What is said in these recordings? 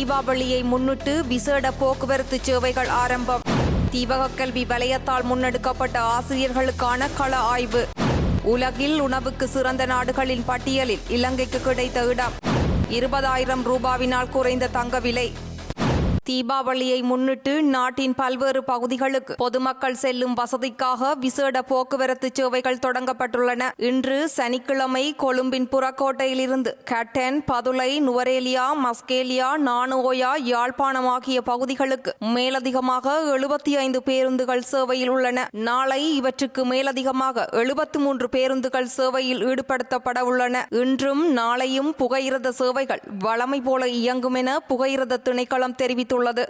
தீபாவளியை முன்னிட்டு விசேட போக்குவரத்து சேவைகள் ஆரம்பம். தீவக கல்வி வலயத்தால் முன்னெடுக்கப்பட்ட ஆசிரியர்களுக்கான கள ஆய்வு. உலகில் உணவுக்கு சிறந்த நாடுகளின் பட்டியலில் இலங்கைக்கு கிடைத்த இடம். இருபதாயிரம் ரூபாவினால் குறைந்த தங்க விலை. தீபாவளியை முன்னிட்டு நாட்டின் பல்வேறு பகுதிகளுக்கு பொதுமக்கள் செல்லும் வசதிக்காக விசேட போக்குவரத்து சேவைகள் தொடங்கப்பட்டுள்ளன. இன்று சனிக்கிழமை கொழும்பின் புறக்கோட்டையிலிருந்து கட்டன் பதுளை நுவரேலியா மஸ்கேலியா நானுகோயா யாழ்ப்பாணம் ஆகிய பகுதிகளுக்கு மேலதிகமாக எழுபத்தி ஐந்து பேருந்துகள் சேவையில் உள்ளன. நாளை இவற்றுக்கு மேலதிகமாக எழுபத்து மூன்று பேருந்துகள் சேவையில் ஈடுபடுத்தப்பட உள்ளன. இன்றும் நாளையும் புகையிரத சேவைகள் வழமை போல இயங்கும் என புகையிரத திணைக்களம் ഉള്ളത്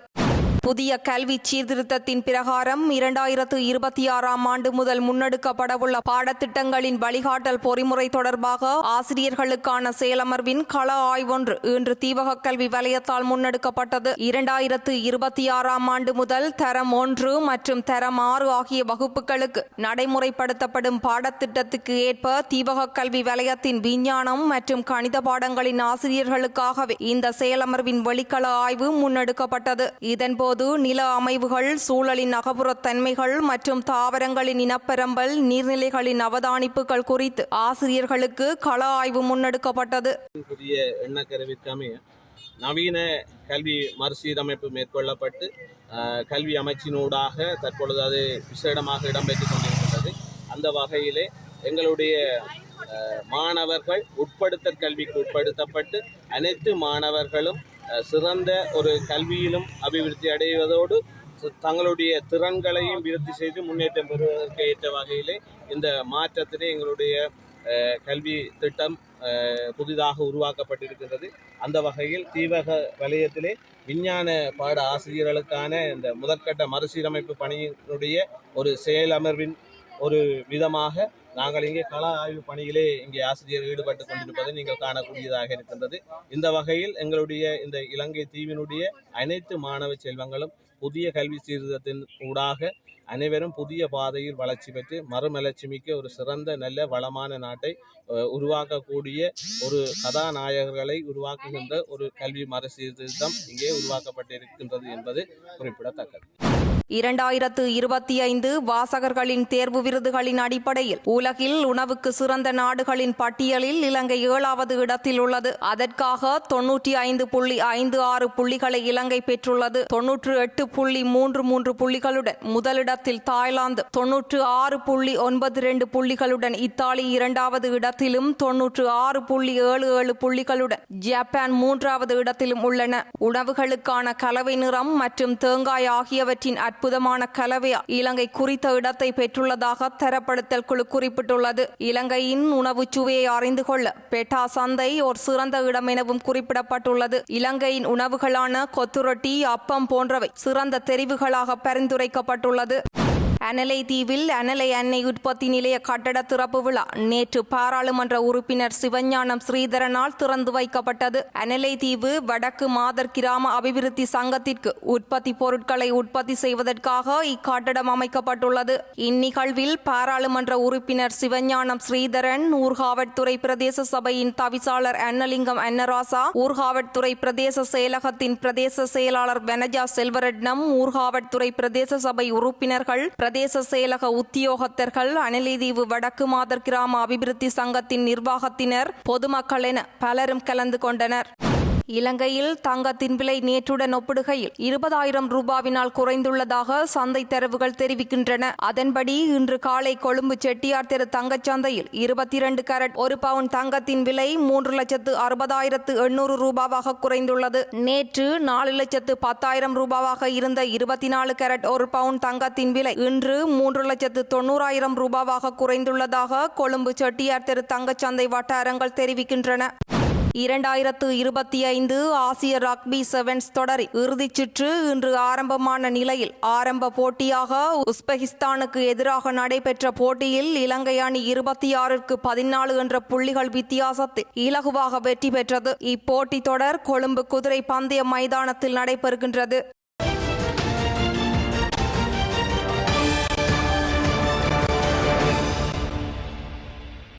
புதிய கல்வி சீர்திருத்தத்தின் பிரகாரம் இரண்டாயிரத்து இருபத்தி ஆறாம் ஆண்டு முதல் முன்னெடுக்கப்படவுள்ள பாடத்திட்டங்களின் வழிகாட்டல் பொறிமுறை தொடர்பாக ஆசிரியர்களுக்கான செயலமர்வின் கள ஆய்வொன்று இன்று தீவக கல்வி வலயத்தால் முன்னெடுக்கப்பட்டது. இரண்டாயிரத்து இருபத்தி ஆறாம் ஆண்டு முதல் தரம் ஒன்று மற்றும் தரம் ஆறு ஆகிய வகுப்புகளுக்கு நடைமுறைப்படுத்தப்படும் பாடத்திட்டத்துக்கு ஏற்ப தீவக கல்வி வலயத்தின் விஞ்ஞானம் மற்றும் கணித பாடங்களின் ஆசிரியர்களுக்காகவே இந்த செயலமர்வின் வெளிக்கள ஆய்வு முன்னெடுக்கப்பட்டது. இதன்போது நில அமைவுகள் சூழலின் அகப்புறத் தன்மைகள் மற்றும் தாவரங்களின் இனப்பெரம்பல் நீர்நிலைகளின் அவதானிப்புகள் குறித்து ஆசிரியர்களுக்கு கள ஆய்வு முன்னெடுக்கப்பட்டது. புதிய எண்ணக்கருவிற்கமைய நவீன கல்வி மறுசீரமைப்பு மேற்கொள்ளப்பட்டு கல்வி அமைச்சினூடாக தற்பொழுது அது விசேடமாக இடம்பெற்றுக் கொண்டிருக்கின்றது. அந்த வகையிலே எங்களுடைய மாணவர்கள் உட்படுத்தல் கல்விக்கு உட்படுத்தப்பட்டு அனைத்து மாணவர்களும் சிறந்த ஒரு கல்வியிலும் அபிவிருத்தி அடைவதோடு தங்களுடைய திறன்களையும் விருத்தி செய்து முன்னேற்றம் பெறுவதற்கு ஏற்ற வகையிலே இந்த மாற்றத்தினை எங்களுடைய கல்வி திட்டம் புதிதாக உருவாக்கப்பட்டிருக்கிறது அந்த வகையில் தீவக வலயத்திலே விஞ்ஞான பாட ஆசிரியர்களுக்கான இந்த முதற்கட்ட மறுசீரமைப்பு பணியினுடைய ஒரு செயலமர்வின் ஒரு விதமாக நாங்கள் இங்கே கள ஆய்வு பணியிலே இங்கே ஆசிரியர் ஈடுபட்டு கொண்டிருப்பதை நீங்கள் காணக்கூடியதாக இருக்கின்றது. இந்த வகையில் எங்களுடைய இந்த இலங்கை தீவினுடைய அனைத்து மாணவ செல்வங்களும் புதிய கல்வி சீர்திருத்தத்தின் ஊடாக அனைவரும் புதிய பாதையில் வளர்ச்சி பெற்று மறுமலர்ச்சி மிக்க ஒரு சிறந்த நல்ல வளமான நாட்டை உருவாக்கக்கூடிய ஒரு கதாநாயகர்களை உருவாக்குகின்ற ஒரு கல்வி மறுசீர்திருத்தம் இங்கே உருவாக்கப்பட்டிருக்கின்றது என்பது குறிப்பிடத்தக்கது. இரண்டாயிரத்து இருபத்தி ஐந்து வாசகர்களின் தேர்வு விருதுகளின் அடிப்படையில் உலகில் உணவுக்கு சிறந்த நாடுகளின் பட்டியலில் இலங்கை ஏழாவது இடத்தில் உள்ளது. அதற்காக தொன்னூற்றி ஐந்து புள்ளி ஐந்து ஆறு புள்ளிகளை இலங்கை பெற்றுள்ளது. தொன்னூற்று எட்டு புள்ளி மூன்று மூன்று புள்ளிகளுடன் முதலிடத்தில் தாய்லாந்து தொன்னூற்று ஆறு புள்ளி ஒன்பது ரெண்டு புள்ளிகளுடன் இத்தாலி இரண்டாவது இடத்திலும் தொன்னூற்று ஆறு புள்ளி ஏழு ஏழு புள்ளிகளுடன் ஜப்பான் மூன்றாவது இடத்திலும் உள்ளன. உணவுகளுக்கான கலவை நிறம் மற்றும் தேங்காய் ஆகியவற்றின் அற்புதமான கலவையா இலங்கை குறித்த இடத்தை பெற்றுள்ளதாக தரப்படுத்தல் குழு குறிப்பிட்டுள்ளது. இலங்கையின் உணவு சுவையை அறிந்து கொள்ள பெட்டா சந்தை ஒரு சிறந்த இடம் எனவும் குறிப்பிடப்பட்டுள்ளது. இலங்கையின் உணவுகளான கொத்துரொட்டி அப்பம் போன்றவை சிறந்த தெரிவுகளாக பரிந்துரைக்கப்பட்டுள்ளது. அனலை தீவில் அனலை அன்னை உற்பத்தி நிலைய கட்டட திறப்பு விழா. நேற்று பாராளுமன்ற உறுப்பினர் சிவஞானம் ஸ்ரீதரனால் திறந்து வைக்கப்பட்டது. அனலை தீவு வடக்கு மாதர் கிராம அபிவிருத்தி சங்கத்திற்கு உற்பத்தி பொருட்களை உற்பத்தி செய்வதற்காக இக்கட்டடம் அமைக்கப்பட்டுள்ளது. இந்நிகழ்வில் பாராளுமன்ற உறுப்பினர் சிவஞானம் ஸ்ரீதரன் ஊர்காவட்துறை பிரதேச சபையின் தவிசாளர் அன்னலிங்கம் அன்னராசா ஊர்காவட்துறை பிரதேச செயலகத்தின் பிரதேச செயலாளர் வனஜா செல்வரட்னம் ஊர்காவட்துறை பிரதேச சபை உறுப்பினர்கள் பிரதேச செயலக உத்தியோகத்தர்கள் அனலிதீவு வடக்கு மாதர் கிராம அபிவிருத்தி சங்கத்தின் நிர்வாகத்தினர் பொதுமக்கள் என பலரும் கலந்து கொண்டனர். இலங்கையில் தங்கத்தின் விலை நேற்றுடன் ஒப்பிடுகையில் இருபதாயிரம் ரூபாவினால் குறைந்துள்ளதாக சந்தை தரவுகள் தெரிவிக்கின்றன. அதன்படி இன்று காலை கொழும்பு செட்டியார் தெரு தங்கச் சந்தையில் இருபத்தி இரண்டு கேரட் ஒரு பவுன் தங்கத்தின் விலை மூன்று லட்சத்து அறுபதாயிரத்து எண்ணூறு ரூபாவாக குறைந்துள்ளது. நேற்று நாலு லட்சத்து பத்தாயிரம் ரூபாவாக இருந்த இருபத்தி நாலு கேரட் ஒரு பவுன் தங்கத்தின் விலை இன்று மூன்று லட்சத்து தொண்ணூறாயிரம் ரூபாவாக குறைந்துள்ளதாக கொழும்பு செட்டியார் தெரு தங்கச்சந்தை வட்டாரங்கள் தெரிவிக்கின்றன. இரண்டாயிரத்து இருபத்தி ஐந்து ஆசிய ரக்பி செவன்ஸ் தொடரின் இறுதிச் சுற்று இன்று ஆரம்பமான நிலையில் ஆரம்ப போட்டியாக உஸ்பெகிஸ்தானுக்கு எதிராக நடைபெற்ற போட்டியில் இலங்கை அணி இருபத்தி ஆறிற்கு பதினாலு என்ற புள்ளிகள் வித்தியாசத்தில் இலகுவாக வெற்றி பெற்றது. இப்போட்டி தொடர் கொழும்பு குதிரை பந்தய மைதானத்தில் நடைபெறுகின்றது.